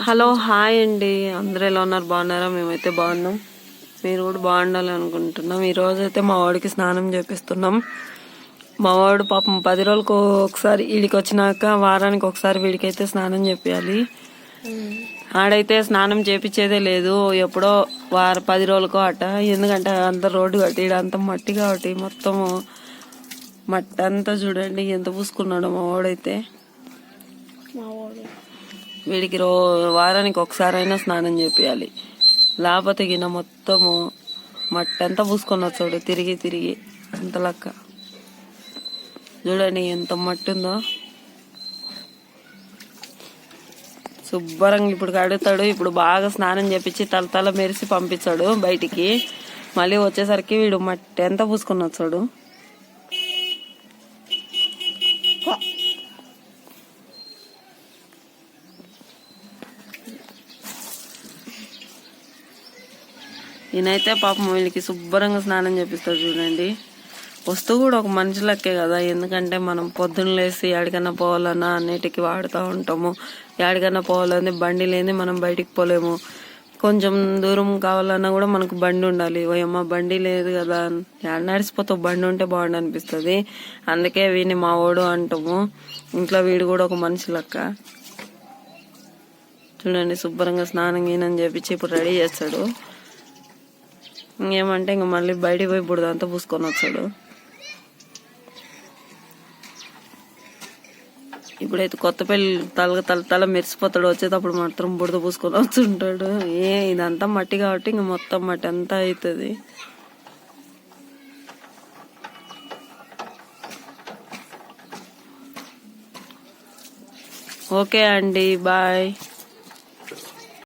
Hello hi అండి. అందరూ ఎలా ఉన్నారు? బాగున్నారా? మేమైతే బాగున్నాం. మీరు కూడా బాగుండాలి అనుకుంటున్నాం. ఈ రోజు అయితే మా వాడికి స్నానం చేపిస్తున్నాం. మా వాడు పాపం పది రోజులకు ఒకసారి వీడికి వచ్చినాక వారానికి ఒకసారి వీడికైతే స్నానం చేపియాలి. ఆడైతే స్నానం చేపించేదే లేదు. ఎప్పుడో వార పది రోజులకో అట. ఎందుకంటే అంత రోడ్డు కట్టి అంత మట్టి కాబట్టి మొత్తము మట్టి అంతా చూడండి ఎంత పూసుకున్నాడు మా వాడైతే. మా వాడు. వీడికి రో వారానికి ఒకసారైనా స్నానం చేపియాలి. లేకపోతే గిన మొత్తము మట్టంతా పూసుకున్న పూసుకొని వచ్చాడు తిరిగి తిరిగి. అంత లెక్క. చూడండి ఎంత మట్టి ఉందో శుభ్రంగా ఇప్పుడు కడుగుతాడు. ఇప్పుడు బాగా స్నానం చేపించి తల తల మెరిసి పంపించాడు బయటికి. మళ్ళీ వచ్చేసరికి వీడు మట్టి ఎంత పూసుకొని వచ్చాడు ఈయనైతే పాపం వీళ్ళకి శుభ్రంగా స్నానం చేపిస్తాడు చూడండి. వస్తువు కూడా ఒక మనిషి లెక్కే కదా ఎందుకంటే మనం పొద్దున్న లేసి ఎడికన్నా పోవాలన్నా అన్నిటికీ వాడుతూ ఉంటాము. ఎడికన్నా పోవాలని బండి లేని మనం బయటికి పోలేము. కొంచెం దూరం కావాలన్నా కూడా మనకు బండి ఉండాలి. ఓయమ్మ బండి లేదు కదా. ఎక్కడ నడిచిపోతావు బండి ఉంటే బాగుండు అనిపిస్తుంది. అందుకే వీని మా ఓడు అంటాము. ఇంట్లో వీడు కూడా ఒక మనిషి లెక్క. చూడండి శుభ్రంగా స్నానం గీనం చేపించి ఇప్పుడు రెడీ చేస్తాడు. ఇంకేమంటే ఇంక మళ్ళీ బయటికి పోయి బుడదంతా పూసుకొని వచ్చాడు. ఇప్పుడైతే కొత్త పెళ్ళి తల తల తల మెరిసిపోతాడు. వచ్చేటప్పుడు మాత్రం బుడద పూసుకొని వచ్చుంటాడు. ఏ ఇదంతా మట్టి కాబట్టి ఇంక మొత్తం మట్టి అంతా అవుతుంది ఓకే అండి బాయ్.